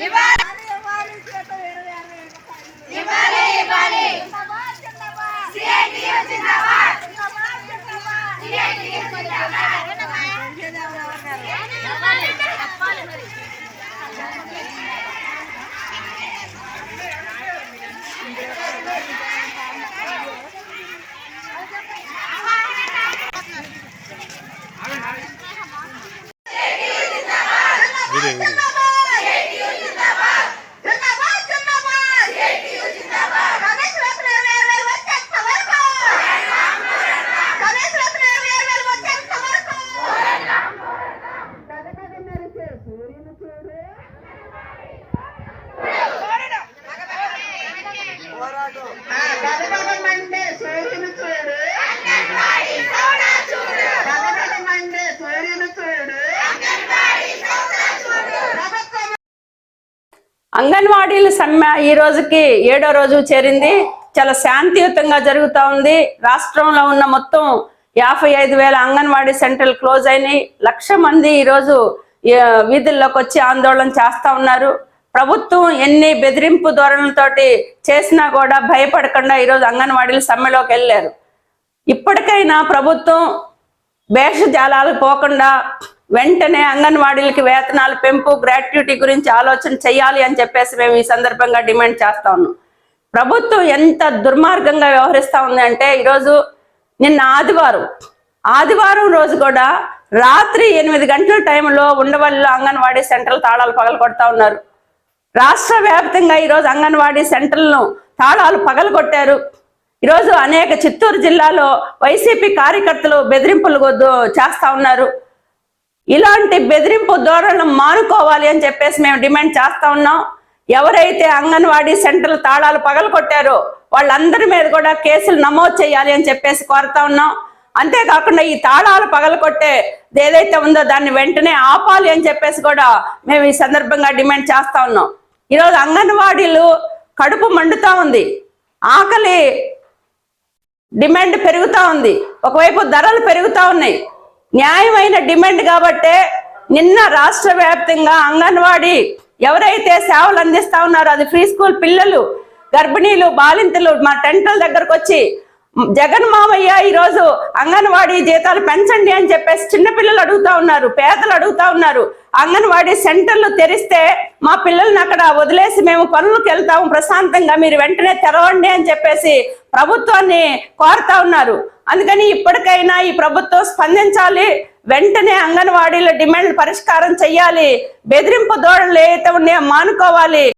Video Monday సూర్యుని చూడు. Monday సూర్యుని చూడు. ప్రభుత్వం అంగన్వాడీల సమ్మె ఈ రోజుకి ఏడో రోజు చేరింది. చాలా శాంతియుతంగా జరుగుతా ఉంది. రాష్ట్రంలో ఉన్న మొత్తం యాభై ఐదు వేల అంగన్వాడీ సెంటర్లు క్లోజ్ అయినాయి. లక్ష మంది ఈరోజు వీధుల్లోకి వచ్చి ఆందోళన చేస్తా ఉన్నారు. ప్రభుత్వం ఎన్ని బెదిరింపు ధోరణులతోటి చేసినా కూడా భయపడకుండా ఈరోజు అంగన్వాడీలు సమ్మెలోకి వెళ్ళారు. ఇప్పటికైనా ప్రభుత్వం భేషజాలాలకు పోకుండా వెంటనే అంగన్వాడీలకి వేతనాలు పెంపు గ్రాట్యుటీ గురించి ఆలోచన చేయాలి అని చెప్పేసి మేము ఈ సందర్భంగా డిమాండ్ చేస్తా ఉన్నాం. ప్రభుత్వం ఎంత దుర్మార్గంగా వ్యవహరిస్తూ ఉంది అంటే ఈరోజు నిన్న ఆదివారం ఆదివారం రోజు కూడా రాత్రి ఎనిమిది గంటల టైంలో ఉండవల్లిలో అంగన్వాడీ సెంటర్లు తాళాలు పగలు కొడతా ఉన్నారు. రాష్ట్ర వ్యాప్తంగా ఈరోజు అంగన్వాడీ సెంటర్లను తాళాలు పగలగొట్టారు. ఈరోజు అనేక చిత్తూరు జిల్లాలో వైసీపీ కార్యకర్తలు బెదిరింపులు చేస్తా ఉన్నారు. ఇలాంటి బెదిరింపు ధోరణులు మానుకోవాలి అని చెప్పేసి మేము డిమాండ్ చేస్తా ఉన్నాం. ఎవరైతే అంగన్వాడీ సెంటర్లు తాళాలు పగలగొట్టారో వాళ్ళందరి మీద కూడా కేసులు నమోదు చేయాలి అని చెప్పేసి కోరుతా ఉన్నాం. అంతేకాకుండా ఈ తాళాలు పగలగొట్టే ఏదైతే ఉందో దాన్ని వెంటనే ఆపాలి అని చెప్పేసి కూడా మేము ఈ సందర్భంగా డిమాండ్ చేస్తా ఉన్నాం. ఈరోజు అంగన్వాడీలు కడుపు మండుతా ఉంది. ఆకలి డిమాండ్ పెరుగుతూ ఉంది. ఒకవైపు ధరలు పెరుగుతూ ఉన్నాయి. న్యాయమైన డిమాండ్ కాబట్టే నిన్న రాష్ట్ర వ్యాప్తంగా అంగన్వాడీ ఎవరైతే సేవలు అందిస్తా ఉన్నారో అది ఫ్రీ స్కూల్ పిల్లలు గర్భిణీలు బాలింతలు మా టెంట్ల దగ్గరకు వచ్చి జగన్ మామయ్య ఈరోజు అంగన్వాడీ జీతాలు పెంచండి అని చెప్పేసి చిన్నపిల్లలు అడుగుతా ఉన్నారు పేదలు అడుగుతా ఉన్నారు. అంగన్వాడీ సెంటర్లు తెరిస్తే మా పిల్లల్ని అక్కడ వదిలేసి మేము పనులకు వెళ్తాము ప్రశాంతంగా మీరు వెంటనే తెరవండి అని చెప్పేసి ప్రభుత్వాన్ని కోరుతా ఉన్నారు. అందుకని ఇప్పటికైనా ఈ ప్రభుత్వం స్పందించాలి వెంటనే అంగన్వాడీల డిమాండ్ పరిష్కారం చేయాలి బెదిరింపు ధోరణులు ఏవైతే ఉన్నాయో మానుకోవాలి.